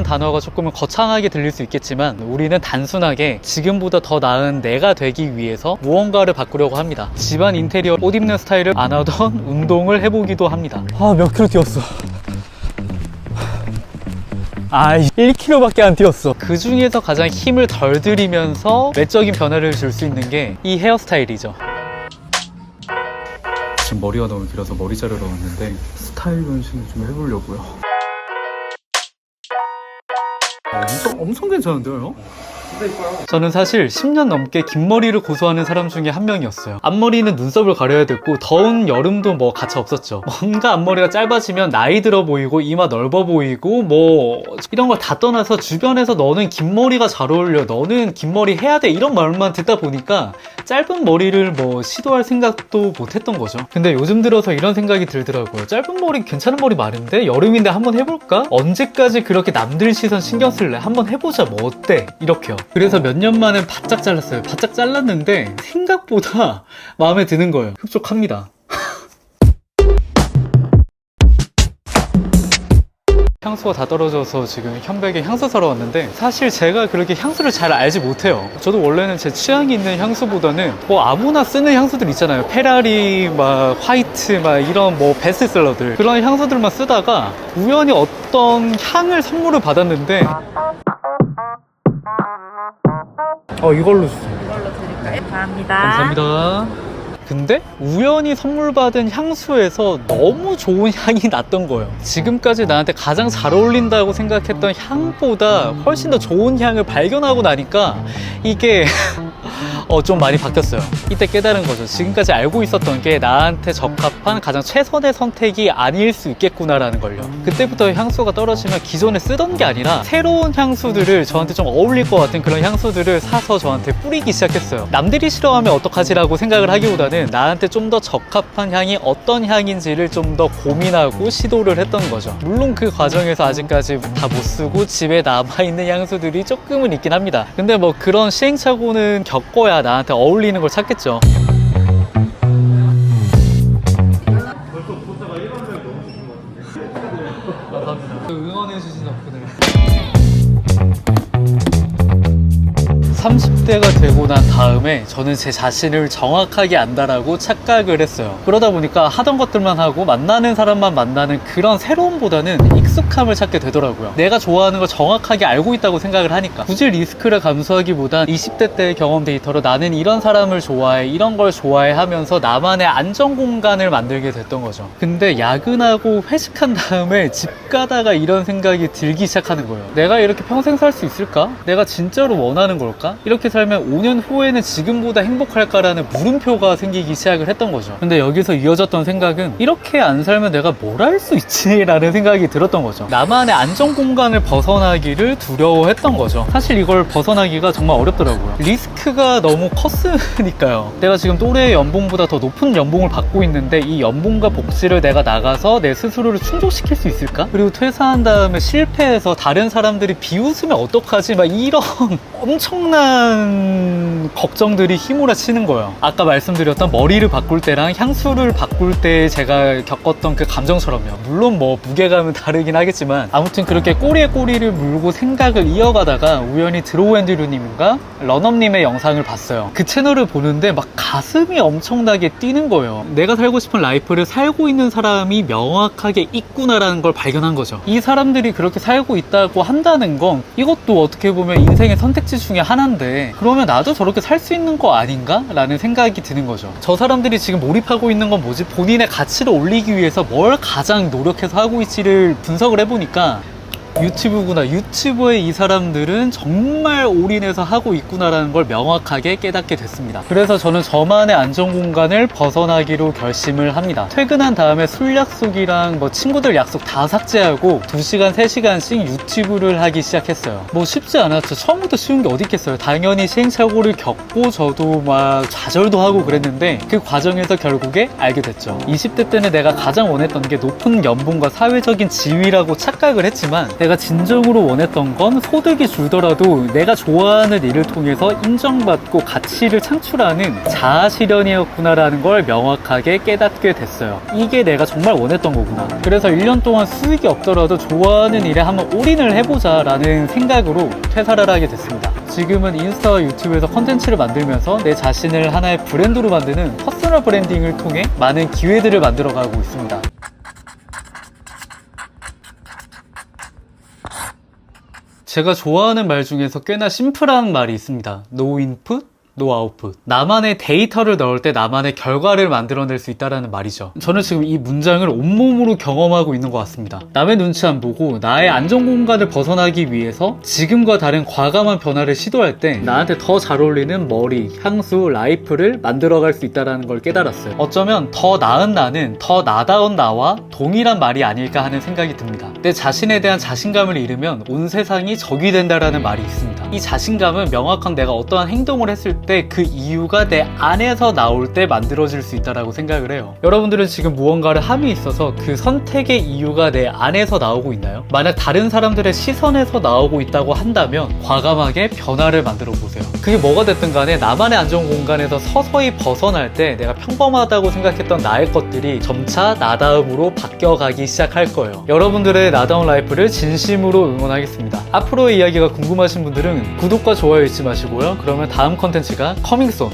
스타일이라는 단어가 조금은 거창하게 들릴 수 있겠지만 우리는 단순하게 지금보다 더 나은 내가 되기 위해서 무언가를 바꾸려고 합니다. 집안 인테리어 옷 입는 스타일을 안 하던 운동을 해보기도 합니다. 아, 몇 킬로 뛰었어? 아, 1km밖에 안 뛰었어. 그 중에서 가장 힘을 덜 들이면서 외적인 변화를 줄 수 있는 게 이 헤어스타일이죠. 지금 머리가 너무 길어서 머리 자르러 왔는데 스타일 변신을 좀 해보려고요. 아, 엄청, 엄청 괜찮은데요? 저는 사실 10년 넘게 긴 머리를 고수하는 사람 중에 한 명이었어요. 앞머리는 눈썹을 가려야 됐고 더운 여름도 뭐 가차 없었죠. 뭔가 앞머리가 짧아지면 나이 들어 보이고 이마 넓어 보이고 뭐 이런 걸 다 떠나서 주변에서 너는 긴 머리가 잘 어울려 너는 긴 머리 해야 돼 이런 말만 듣다 보니까 짧은 머리를 뭐 시도할 생각도 못 했던 거죠. 근데 요즘 들어서 이런 생각이 들더라고요. 짧은 머리 괜찮은 머리 많은데 여름인데 한번 해볼까? 언제까지 그렇게 남들 시선 신경 쓸래? 한번 해보자 뭐 어때? 이렇게요. 그래서 몇 년 만에 바짝 잘랐어요. 바짝 잘랐는데 생각보다 마음에 드는 거예요. 흡족합니다. 향수가 다 떨어져서 지금 현백에 향수 사러 왔는데 사실 제가 그렇게 향수를 잘 알지 못해요. 저도 원래는 제 취향이 있는 향수보다는 뭐 아무나 쓰는 향수들 있잖아요. 페라리, 막 화이트, 막 이런 뭐 베스트셀러들 그런 향수들만 쓰다가 우연히 어떤 향을 선물을 받았는데 어 이걸로 주세요. 감사합니다. 감사합니다. 근데 우연히 선물 받은 향수에서 너무 좋은 향이 났던 거예요. 지금까지 나한테 가장 잘 어울린다고 생각했던 향보다 훨씬 더 좋은 향을 발견하고 나니까 이게 어, 좀 많이 바뀌었어요. 이때 깨달은 거죠. 지금까지 알고 있었던 게 나한테 적합한 가장 최선의 선택이 아닐 수 있겠구나라는 걸요. 그때부터 향수가 떨어지면 기존에 쓰던 게 아니라 새로운 향수들을 저한테 좀 어울릴 것 같은 그런 향수들을 사서 저한테 뿌리기 시작했어요. 남들이 싫어하면 어떡하지라고 생각을 하기보다는 나한테 좀 더 적합한 향이 어떤 향인지를 좀 더 고민하고 시도를 했던 거죠. 물론 그 과정에서 아직까지 다 못 쓰고 집에 남아있는 향수들이 조금은 있긴 합니다. 근데 뭐 그런 시행착오는 겪어야 나한테 어울리는 걸 찾겠죠. 감사합니다. 응원해주신 덕분에. 30대가 되고 난 다음에 저는 제 자신을 정확하게 안다라고 착각을 했어요. 그러다 보니까 하던 것들만 하고 만나는 사람만 만나는 그런 새로움보다는 익숙함을 찾게 되더라고요. 내가 좋아하는 걸 정확하게 알고 있다고 생각을 하니까 굳이 리스크를 감수하기보단 20대 때의 경험 데이터로 나는 이런 사람을 좋아해, 이런 걸 좋아해 하면서 나만의 안전 공간을 만들게 됐던 거죠. 근데 야근하고 회식한 다음에 집 가다가 이런 생각이 들기 시작하는 거예요. 내가 이렇게 평생 살 수 있을까? 내가 진짜로 원하는 걸 까? 이렇게 살면 5년 후에는 지금보다 행복할까라는 물음표가 생기기 시작을 했던 거죠. 근데 여기서 이어졌던 생각은 이렇게 안 살면 내가 뭘 할 수 있지라는 생각이 들었던 거죠. 나만의 안전 공간을 벗어나기를 두려워했던 거죠. 사실 이걸 벗어나기가 정말 어렵더라고요. 리스크가 너무 컸으니까요. 내가 지금 또래의 연봉보다 더 높은 연봉을 받고 있는데 이 연봉과 복지를 내가 나가서 내 스스로를 충족시킬 수 있을까? 그리고 퇴사한 다음에 실패해서 다른 사람들이 비웃으면 어떡하지? 막 이런 엄청난 걱정들이 휘몰아치는 거예요. 아까 말씀드렸던 머리를 바꿀 때랑 향수를 바꿀 때 제가 겪었던 그 감정처럼요. 물론 뭐 무게감은 다르긴 하겠지만 아무튼 그렇게 꼬리에 꼬리를 물고 생각을 이어가다가 우연히 드로우 앤드류님과 런업님의 영상을 봤어요. 그 채널을 보는데 막 가슴이 엄청나게 뛰는 거예요. 내가 살고 싶은 라이프를 살고 있는 사람이 명확하게 있구나라는 걸 발견한 거죠. 이 사람들이 그렇게 살고 있다고 한다는 건 이것도 어떻게 보면 인생의 선택지 중에 하나 인데 그러면 나도 저렇게 살 수 있는 거 아닌가? 라는 생각이 드는 거죠. 저 사람들이 지금 몰입하고 있는 건 뭐지? 본인의 가치를 올리기 위해서 뭘 가장 노력해서 하고 있지를 분석을 해보니까 유튜브구나. 유튜브에 이 사람들은 정말 올인해서 하고 있구나라는 걸 명확하게 깨닫게 됐습니다. 그래서 저는 저만의 안전 공간을 벗어나기로 결심을 합니다. 퇴근한 다음에 술 약속이랑 뭐 친구들 약속 다 삭제하고 2시간, 3시간씩 유튜브를 하기 시작했어요. 뭐 쉽지 않았죠. 처음부터 쉬운 게 어디 있겠어요. 당연히 시행착오를 겪고 저도 막 좌절도 하고 그랬는데 그 과정에서 결국에 알게 됐죠. 20대 때는 내가 가장 원했던 게 높은 연봉과 사회적인 지위라고 착각을 했지만 내가 진정으로 원했던 건 소득이 줄더라도 내가 좋아하는 일을 통해서 인정받고 가치를 창출하는 자아 실현이었구나라는 걸 명확하게 깨닫게 됐어요. 이게 내가 정말 원했던 거구나. 그래서 1년 동안 수익이 없더라도 좋아하는 일에 한번 올인을 해보자라는 생각으로 퇴사를 하게 됐습니다. 지금은 인스타와 유튜브에서 컨텐츠를 만들면서 내 자신을 하나의 브랜드로 만드는 퍼스널 브랜딩을 통해 많은 기회들을 만들어가고 있습니다. 제가 좋아하는 말 중에서 꽤나 심플한 말이 있습니다. No output. 나만의 데이터를 넣을 때 나만의 결과를 만들어낼 수 있다는 말이죠. 저는 지금 이 문장을 온몸으로 경험하고 있는 것 같습니다. 남의 눈치 안 보고 나의 안전 공간을 벗어나기 위해서 지금과 다른 과감한 변화를 시도할 때 나한테 더 잘 어울리는 머리, 향수, 라이프를 만들어갈 수 있다는 걸 깨달았어요. 어쩌면 더 나은 나는 더 나다운 나와 동일한 말이 아닐까 하는 생각이 듭니다. 내 자신에 대한 자신감을 잃으면 온 세상이 적이 된다라는 말이 있습니다. 이 자신감은 명확한 내가 어떠한 행동을 했을 때그 이유가 내 안에서 나올 때 만들어질 수 있다라고 생각을 해요. 여러분들은 지금 무언가를 함에 있어서 그 선택의 이유가 내 안에서 나오고 있나요? 만약 다른 사람들의 시선에서 나오고 있다고 한다면 과감하게 변화를 만들어 보세요. 그게 뭐가 됐든 간에 나만의 안전 공간에서 서서히 벗어날 때 내가 평범하다고 생각했던 나의 것들이 점차 나다움으로 바뀌어가기 시작할 거예요. 여러분들의 나다운 라이프를 진심으로 응원하겠습니다. 앞으로의 이야기가 궁금하신 분들은 구독과 좋아요 잊지 마시고요. 그러면 다음 컨텐츠 가 커밍손